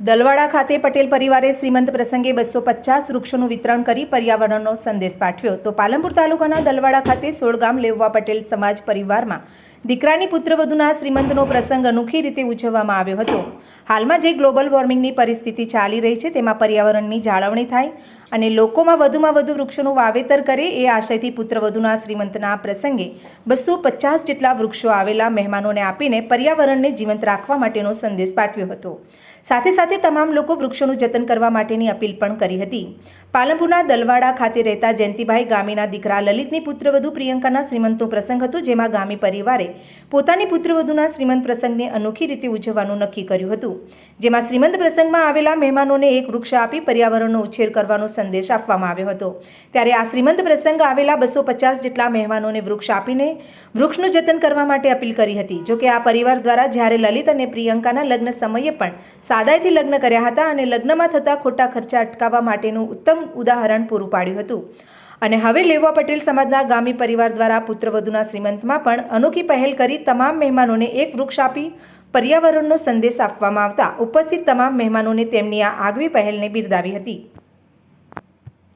દલવાડા ખાતે પટેલ પરિવારે શ્રીમંત પ્રસંગે બસો પચાસ વૃક્ષોનું વિતરણ કરી પર્યાવરણનો સંદેશ પાઠવ્યો. તો પાલનપુર તાલુકાના દલવાડા ખાતે સોળગામ લેવવા પટેલ સમાજ પરિવારમાં દીકરાની પુત્રવધુના શ્રીમંતનો પ્રસંગ અનોખી રીતે ઉજવવામાં આવ્યો હતો. હાલમાં જે ગ્લોબલ વોર્મિંગની પરિસ્થિતિ ચાલી રહી છે, તેમાં પર્યાવરણની જાળવણી થાય અને લોકોમાં વધુમાં વધુ વૃક્ષોનું વાવેતર કરે એ આશયથી પુત્રવધુના શ્રીમંતના પ્રસંગે બસો પચાસ જેટલા વૃક્ષો આવેલા મહેમાનોને આપીને પર્યાવરણને જીવંત રાખવા માટેનો સંદેશ પાઠવ્યો હતો. સાથે સાથે તમામ લોકો વૃક્ષોનું જતન કરવા માટેની અપીલ પણ કરી હતી. પાલનપુરના દલવાડા ખાતે રહેતા જયંતિભાઈ ગામીના દીકરા લલિતની પુત્રવધુ પ્રિયંકાના શ્રીમંતનો પ્રસંગ હતો, જેમાં ગામી પરિવારે પોતાની પુત્રવધુના શ્રીમંત પ્રસંગને અનોખી રીતે ઉજવવાનું નક્કી કર્યું હતું. જેમાં શ્રીમંત પ્રસંગમાં આવેલા મહેમાનોને એક વૃક્ષ આપી પર્યાવરણનો ઉછેર કરવાનો સંદેશ આપવામાં આવ્યો હતો. ત્યારે આ શ્રીમંત પ્રસંગ આવેલા બસો પચાસ જેટલા મહેમાનોને વૃક્ષ આપીને વૃક્ષનું જતન કરવા માટે અપીલ કરી હતી. જોકે આ પરિવાર દ્વારા જ્યારે લલિત અને પ્રિયંકાના લગ્ન સમયે પણ સાદાઈથી લગ્ન કર્યા હતા અને લગ્નમાં થતા ખોટા ખર્ચા અટકાવવા માટેનું ઉત્તમ ઉદાહરણ પૂરું પાડ્યું હતું. અને હવે લેવા પટેલ સમાજના ગામી પરિવાર દ્વારા પુત્રવધુના શ્રીમંતમાં પણ અનોખી પહેલ કરી તમામ મહેમાનોને એક વૃક્ષ આપી પર્યાવરણનો સંદેશ આપવામાં આવતા ઉપસ્થિત તમામ મહેમાનોને તેમની આ આગવી પહેલને બિરદાવી હતી.